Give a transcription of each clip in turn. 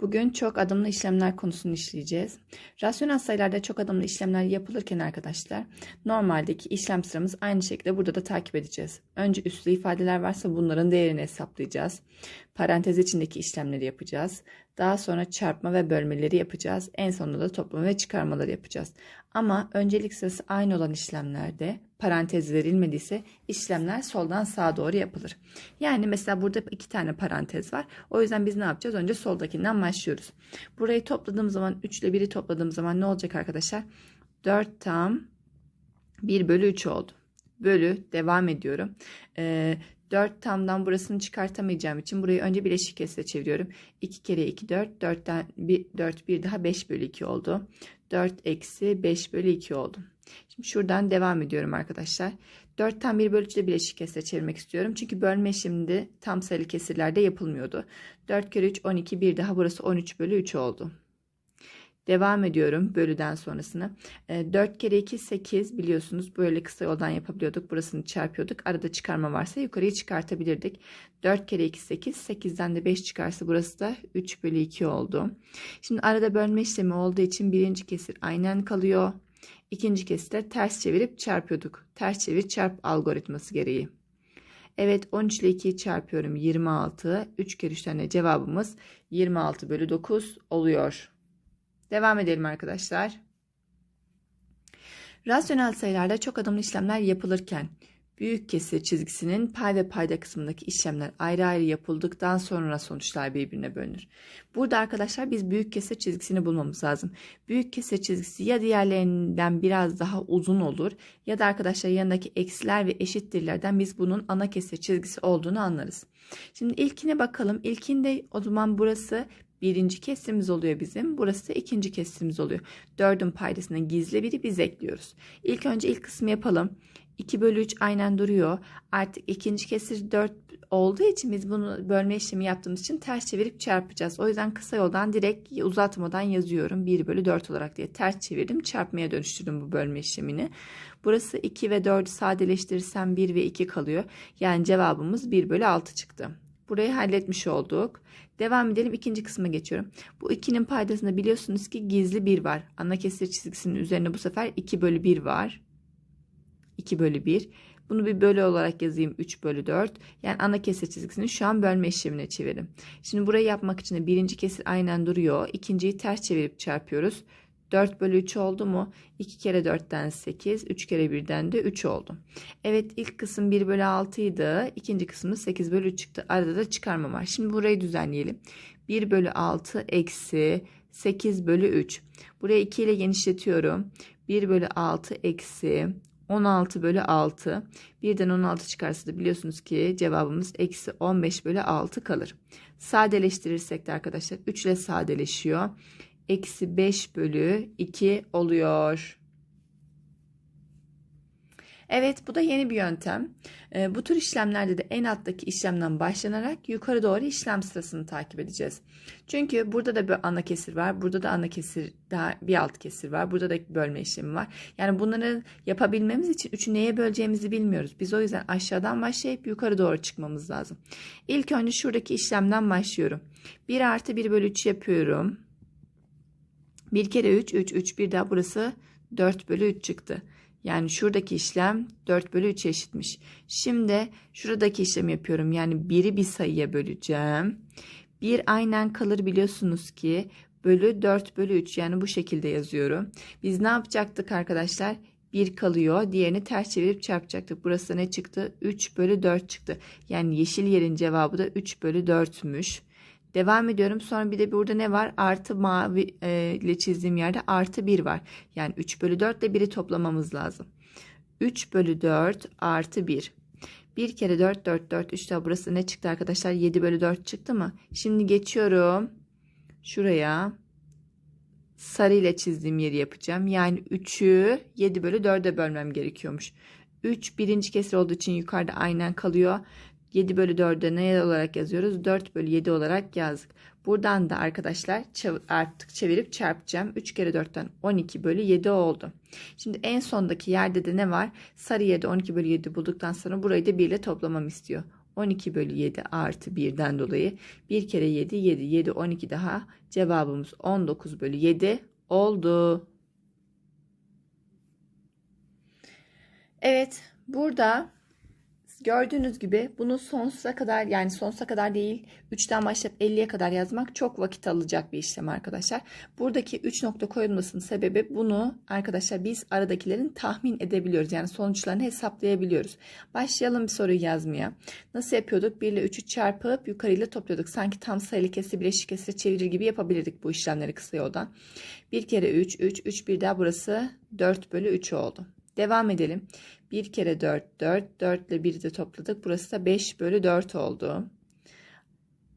Bugün çok adımlı işlemler konusunu işleyeceğiz. Rasyonel sayılarda çok adımlı işlemler yapılırken arkadaşlar normaldeki işlem sıramız aynı şekilde burada da takip edeceğiz. Önce üslü ifadeler varsa bunların değerini hesaplayacağız. Parantez içindeki işlemleri yapacağız. Daha sonra çarpma ve bölmeleri yapacağız. En sonunda da toplama ve çıkarmaları yapacağız. Ama öncelik sırası aynı olan işlemlerde parantez verilmediyse işlemler soldan sağa doğru yapılır. Yani mesela burada iki tane parantez var. O yüzden biz ne yapacağız? Önce soldakinden başlıyoruz. Burayı topladığım zaman 3 ile 1'i topladığım zaman ne olacak arkadaşlar? 4 tam 1 bölü 3 oldu. Bölü devam ediyorum. Ee, 4 tamdan burasını çıkartamayacağım için burayı önce bileşik kesre çeviriyorum. 2 kere 2 4. 4'ten 1, 4 bir daha 5 bölü 2 oldu. 4 eksi 5 bölü 2 oldu. Şimdi şuradan devam ediyorum arkadaşlar. 4'ten 1 bölü 3'de bileşik kesre çevirmek istiyorum. Çünkü bölme işleminde tam sayılı kesirlerde yapılmıyordu. 4 kere 3 12 bir daha burası 13 bölü 3 oldu. Devam ediyorum bölüden sonrasını. 4 kere 2 8 biliyorsunuz böyle kısa yoldan yapabiliyorduk. Burasını çarpıyorduk. Arada çıkarma varsa yukarıyı çıkartabilirdik. 4 kere 2 8 8'den de 5 çıkarsa burası da 3 bölü 2 oldu. Şimdi arada bölme işlemi olduğu için birinci kesir aynen kalıyor. İkinci kesirde ters çevirip çarpıyorduk. Ters çevir çarp algoritması gereği. Evet 13 ile 2'yi çarpıyorum 26. 3 kere 3'ten de cevabımız 26 bölü 9 oluyor. Devam edelim arkadaşlar. Rasyonel sayılarda çok adımlı işlemler yapılırken büyük kesir çizgisinin pay ve payda kısmındaki işlemler ayrı ayrı yapıldıktan sonra sonuçlar birbirine bölünür. Burada arkadaşlar biz büyük kesir çizgisini bulmamız lazım. Büyük kesir çizgisi ya diğerlerinden biraz daha uzun olur ya da arkadaşlar yanındaki eksiler ve eşittirlerden biz bunun ana kesir çizgisi olduğunu anlarız. Şimdi ilkine bakalım. İlkinde o zaman burası birinci kesrimiz oluyor bizim. Burası da ikinci kesrimiz oluyor. Dördün paydasına gizli biri biz ekliyoruz. İlk önce ilk kısmı yapalım. 2 bölü 3 aynen duruyor. Artık ikinci kesir 4 olduğu için biz bunu bölme işlemi yaptığımız için ters çevirip çarpacağız. O yüzden kısa yoldan direkt uzatmadan yazıyorum. 1 bölü 4 olarak diye ters çevirdim. Çarpmaya dönüştürdüm bu bölme işlemini. Burası 2 ve 4'ü sadeleştirirsem 1 ve 2 kalıyor. Yani cevabımız 1 bölü 6 çıktı. Burayı halletmiş olduk. Devam edelim ikinci kısma geçiyorum. Bu 2'nin paydasında biliyorsunuz ki gizli 1 var. Ana kesir çizgisinin üzerine bu sefer 2 bölü 1 var. 2 bölü 1. Bunu bir bölü olarak yazayım 3 bölü 4. Yani ana kesir çizgisini şu an bölme işlemine çevirdim. Şimdi burayı yapmak için de birinci kesir aynen duruyor. İkinciyi ters çevirip çarpıyoruz. 4 bölü 3 oldu mu? 2 kere 4'ten 8, 3 kere 1'den de 3 oldu. Evet ilk kısım 1 bölü 6 idi. İkinci kısmı 8 bölü 3 çıktı. Arada da çıkarma var. Şimdi burayı düzenleyelim. 1 bölü 6 eksi 8 bölü 3. Buraya 2 ile genişletiyorum. 1 bölü 6 eksi 16 bölü 6. Birden 16 çıkarsa da biliyorsunuz ki cevabımız eksi 15 bölü 6 kalır. Sadeleştirirsek de arkadaşlar 3 ile sadeleşiyor. Eksi 5 bölü 2 oluyor. Evet bu da yeni bir yöntem. E, bu tür işlemlerde de en alttaki işlemden başlanarak yukarı doğru işlem sırasını takip edeceğiz. Çünkü burada da bir ana kesir var. Burada da ana kesir daha bir alt kesir var. Burada da bölme işlemi var. Yani bunları yapabilmemiz için üçü neye böleceğimizi bilmiyoruz. Biz o yüzden aşağıdan başlayıp yukarı doğru çıkmamız lazım. İlk önce şuradaki işlemden başlıyorum. 1 artı 1 bölü 3 yapıyorum. 1 kere 3 3 3 bir daha burası 4 bölü 3 çıktı. Yani şuradaki işlem 4 bölü 3 eşitmiş. Şimdi şuradaki işlem yapıyorum. Yani 1'i bir sayıya böleceğim. 1 aynen kalır biliyorsunuz ki bölü 4 bölü 3 yani bu şekilde yazıyorum. Biz ne yapacaktık arkadaşlar? 1 kalıyor. Diğerini ters çevirip çarpacaktık. Burası ne çıktı? 3 bölü 4 çıktı. Yani yeşil yerin cevabı da 3 bölü 4'müş. Devam ediyorum. Sonra bir de burada ne var? Artı mavi e, ile çizdiğim yerde artı 1 var. Yani 3 bölü 4 ile 1'i toplamamız lazım. 3 bölü 4 artı 1. 1 kere 4 4 4 3 daha burası ne çıktı arkadaşlar? 7 bölü 4 çıktı mı? Şimdi geçiyorum. Şuraya sarı ile çizdiğim yeri yapacağım. Yani 3'ü 7 bölü 4'e bölmem gerekiyormuş. 3 birinci kesir olduğu için yukarıda aynen kalıyor. 7 bölü 4'e ne olarak yazıyoruz? 4 bölü 7 olarak yazdık. Buradan da arkadaşlar artık çevirip çarpacağım. 3 kere 4'ten 12 bölü 7 oldu. Şimdi en sondaki yerde de ne var? Sarı yerde 12 bölü 7 bulduktan sonra burayı da 1 ile toplamam istiyor. 12 bölü 7 artı 1'den dolayı 1 kere 7 7 7 12 daha cevabımız 19 bölü 7 oldu. Evet burada gördüğünüz gibi bunu sonsuza kadar yani sonsuza kadar değil 3'ten başlayıp 50'ye kadar yazmak çok vakit alacak bir işlem arkadaşlar. Buradaki 3 nokta koyulmasının sebebi bunu arkadaşlar biz aradakilerin tahmin edebiliyoruz. Yani sonuçlarını hesaplayabiliyoruz. Başlayalım bir soruyu yazmaya. Nasıl yapıyorduk? 1 ile 3'ü çarpıp yukarıyla topluyorduk. Sanki tam sayılı kesir bileşik kesir çevirir gibi yapabilirdik bu işlemleri kısa yoldan. 1 kere 3 3 3 bir daha burası 4 bölü 3 oldu. Devam edelim. 1 kere 4 4 4 ile 1'i de topladık. Burası da 5 bölü 4 oldu.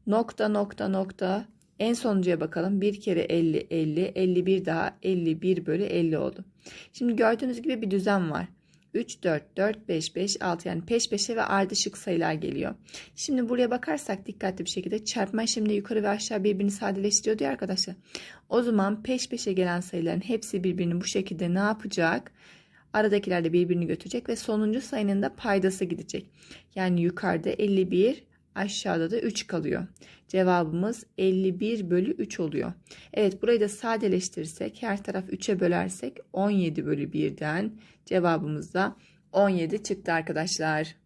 Nokta nokta nokta. En sonuncuya bakalım. 1 kere 50 50 51 daha 51 bölü 50 oldu. Şimdi gördüğünüz gibi bir düzen var. 3, 4, 4, 5, 5, 6 yani peş peşe ve ardışık sayılar geliyor. Şimdi buraya bakarsak dikkatli bir şekilde çarpma işleminde yukarı ve aşağı birbirini sadeleştiriyor diyor arkadaşlar. O zaman peş peşe gelen sayıların hepsi birbirini bu şekilde ne yapacak? Aradakiler de birbirini götürecek ve sonuncu sayının da paydası gidecek. Yani yukarıda 51 aşağıda da 3 kalıyor. Cevabımız 51 bölü 3 oluyor. Evet burayı da sadeleştirirsek her taraf 3'e bölersek 17 bölü 1'den cevabımız da 17 çıktı arkadaşlar.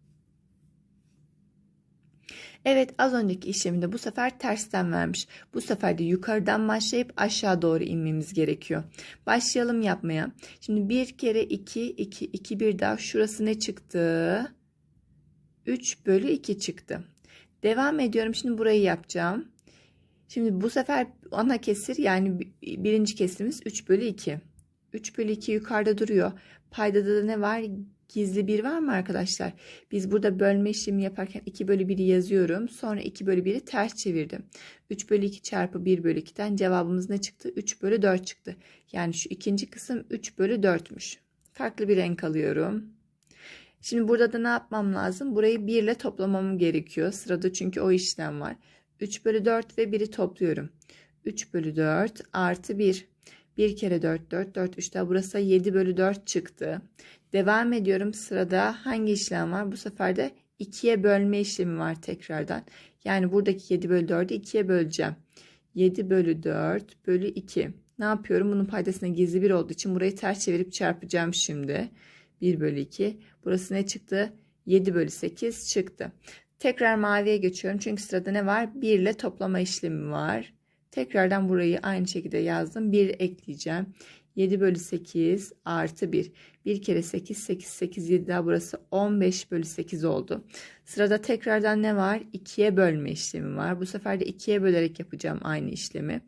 Evet az önceki işleminde bu sefer tersten vermiş. Bu sefer de yukarıdan başlayıp aşağı doğru inmemiz gerekiyor. Başlayalım yapmaya. Şimdi 1 kere 2, 2, 2 bir daha şurası ne çıktı? 3 bölü 2 çıktı. Devam ediyorum. Şimdi burayı yapacağım. Şimdi bu sefer ana kesir yani birinci kesirimiz 3 bölü 2. 3 bölü 2 yukarıda duruyor. Paydada da ne var? Gizli bir var mı arkadaşlar? Biz burada bölme işlemi yaparken 2 bölü 1'i yazıyorum. Sonra 2 bölü 1'i ters çevirdim. 3 bölü 2 çarpı 1 bölü 2'den cevabımız ne çıktı? 3 bölü 4 çıktı. Yani şu ikinci kısım 3 bölü 4'müş. Farklı bir renk alıyorum. Şimdi burada da ne yapmam lazım? Burayı 1 ile toplamam gerekiyor. Sırada çünkü o işlem var. 3 bölü 4 ve 1'i topluyorum. 3 bölü 4 artı 1. 1 kere 4 4 4 3 daha burası 7 bölü 4 çıktı. Devam ediyorum sırada hangi işlem var? Bu sefer de 2'ye bölme işlemi var tekrardan. Yani buradaki 7 bölü 4'ü 2'ye böleceğim. 7 bölü 4 bölü 2. Ne yapıyorum? Bunun paydasına gizli 1 olduğu için burayı ters çevirip çarpacağım şimdi. 1 bölü 2. Burası ne çıktı? 7 bölü 8 çıktı. Tekrar maviye geçiyorum. Çünkü sırada ne var? 1 ile toplama işlemi var. Tekrardan burayı aynı şekilde yazdım. 1 ekleyeceğim. 7 bölü 8 artı 1. 1 kere 8, 8, 8, 7 daha burası 15 bölü 8 oldu. Sırada tekrardan ne var? 2'ye bölme işlemi var. Bu sefer de 2'ye bölerek yapacağım aynı işlemi.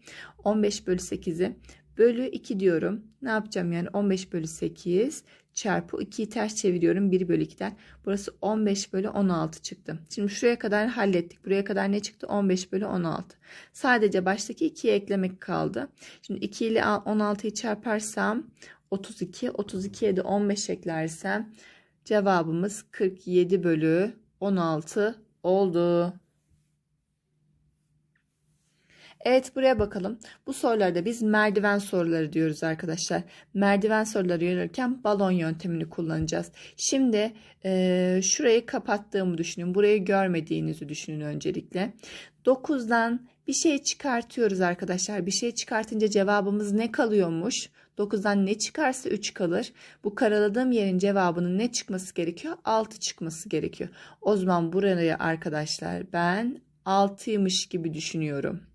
15 bölü 8'i bölü 2 diyorum. Ne yapacağım yani 15 bölü 8 çarpı 2'yi ters çeviriyorum 1 bölü 2'den. Burası 15 bölü 16 çıktı. Şimdi şuraya kadar hallettik. Buraya kadar ne çıktı? 15 bölü 16. Sadece baştaki 2'yi eklemek kaldı. Şimdi 2 ile 16'yı çarparsam 32. 32'ye de 15 eklersem cevabımız 47 bölü 16 oldu. Evet buraya bakalım. Bu sorularda biz merdiven soruları diyoruz arkadaşlar. Merdiven soruları yönelirken balon yöntemini kullanacağız. Şimdi e, şurayı kapattığımı düşünün. Burayı görmediğinizi düşünün öncelikle. 9'dan bir şey çıkartıyoruz arkadaşlar. Bir şey çıkartınca cevabımız ne kalıyormuş? 9'dan ne çıkarsa 3 kalır. Bu karaladığım yerin cevabının ne çıkması gerekiyor? 6 çıkması gerekiyor. O zaman buraya arkadaşlar ben 6'ymış gibi düşünüyorum.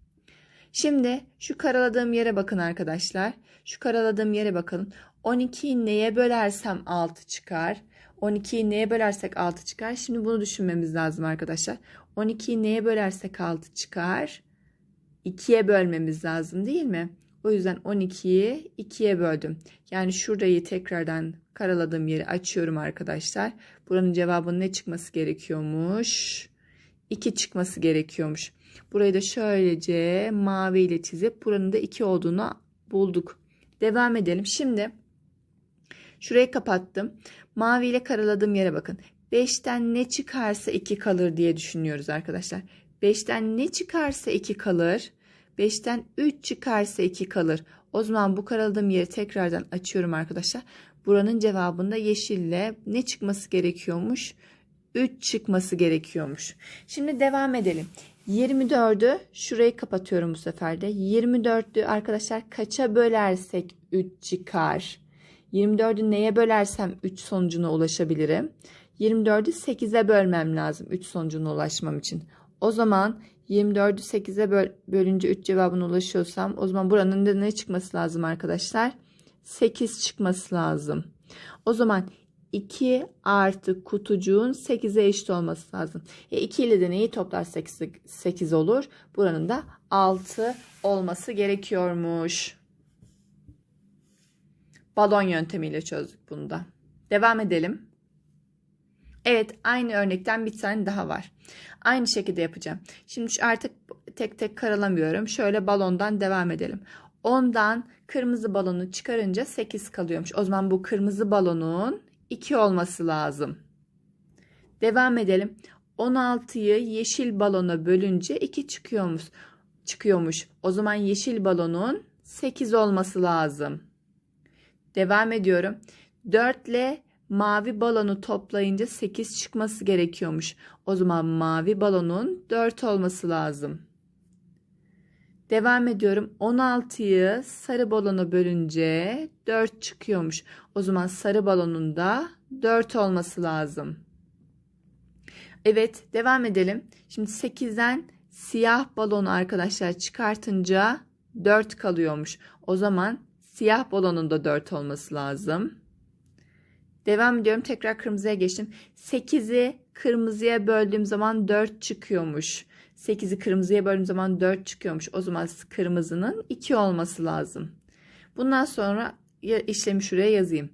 Şimdi şu karaladığım yere bakın arkadaşlar. Şu karaladığım yere bakın. 12'yi neye bölersem 6 çıkar. 12'yi neye bölersek 6 çıkar. Şimdi bunu düşünmemiz lazım arkadaşlar. 12'yi neye bölersek 6 çıkar. 2'ye bölmemiz lazım değil mi? O yüzden 12'yi 2'ye böldüm. Yani şurayı tekrardan karaladığım yeri açıyorum arkadaşlar. Buranın cevabının ne çıkması gerekiyormuş? 2 çıkması gerekiyormuş. Burayı da şöylece mavi ile çizip buranın da 2 olduğunu bulduk. Devam edelim. Şimdi şurayı kapattım. Mavi ile karaladığım yere bakın. 5'ten ne çıkarsa 2 kalır diye düşünüyoruz arkadaşlar. 5'ten ne çıkarsa 2 kalır. 5'ten 3 çıkarsa 2 kalır. O zaman bu karaladığım yeri tekrardan açıyorum arkadaşlar. Buranın cevabında yeşille ne çıkması gerekiyormuş? 3 çıkması gerekiyormuş. Şimdi devam edelim. 24'ü şurayı kapatıyorum bu sefer de. 24'ü arkadaşlar kaça bölersek 3 çıkar? 24'ü neye bölersem 3 sonucuna ulaşabilirim? 24'ü 8'e bölmem lazım 3 sonucuna ulaşmam için. O zaman 24'ü 8'e böl bölünce 3 cevabına ulaşıyorsam o zaman buranın da ne çıkması lazım arkadaşlar? 8 çıkması lazım. O zaman 2 artı kutucuğun 8'e eşit olması lazım. E 2 ile de neyi toplarsak 8 olur. Buranın da 6 olması gerekiyormuş. Balon yöntemiyle çözdük bunu da. Devam edelim. Evet aynı örnekten bir tane daha var. Aynı şekilde yapacağım. Şimdi artık tek tek karalamıyorum. Şöyle balondan devam edelim. Ondan kırmızı balonu çıkarınca 8 kalıyormuş. O zaman bu kırmızı balonun 2 olması lazım. Devam edelim. 16'yı yeşil balona bölünce 2 çıkıyormuş. Çıkıyormuş. O zaman yeşil balonun 8 olması lazım. Devam ediyorum. 4 ile mavi balonu toplayınca 8 çıkması gerekiyormuş. O zaman mavi balonun 4 olması lazım. Devam ediyorum. 16'yı sarı balona bölünce 4 çıkıyormuş. O zaman sarı balonun da 4 olması lazım. Evet devam edelim. Şimdi 8'den siyah balonu arkadaşlar çıkartınca 4 kalıyormuş. O zaman siyah balonun da 4 olması lazım. Devam ediyorum. Tekrar kırmızıya geçtim. 8'i kırmızıya böldüğüm zaman 4 çıkıyormuş. 8'i kırmızıya böldüğüm zaman 4 çıkıyormuş. O zaman kırmızının 2 olması lazım. Bundan sonra işlemi şuraya yazayım.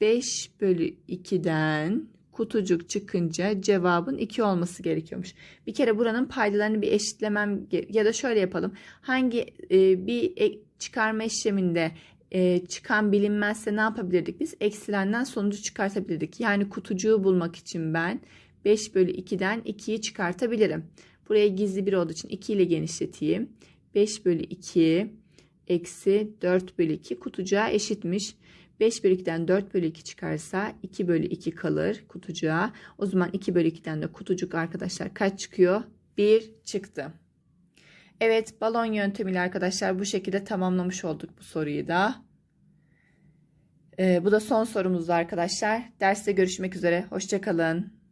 5 bölü 2'den kutucuk çıkınca cevabın 2 olması gerekiyormuş. Bir kere buranın paydalarını bir eşitlemem ya da şöyle yapalım. Hangi e, bir e, çıkarma işleminde e, çıkan bilinmezse ne yapabilirdik biz? Eksilenden sonucu çıkartabilirdik. Yani kutucuğu bulmak için ben 5 bölü 2'den 2'yi çıkartabilirim. Buraya gizli bir olduğu için 2 ile genişleteyim. 5 bölü 2 eksi 4 bölü 2 kutucuğa eşitmiş. 5 bölü 2'den 4 bölü 2 çıkarsa 2 bölü 2 kalır kutucuğa. O zaman 2 bölü 2'den de kutucuk arkadaşlar kaç çıkıyor? 1 çıktı. Evet balon yöntemiyle arkadaşlar bu şekilde tamamlamış olduk bu soruyu da. Ee, bu da son sorumuzdu arkadaşlar. Derste görüşmek üzere. Hoşçakalın.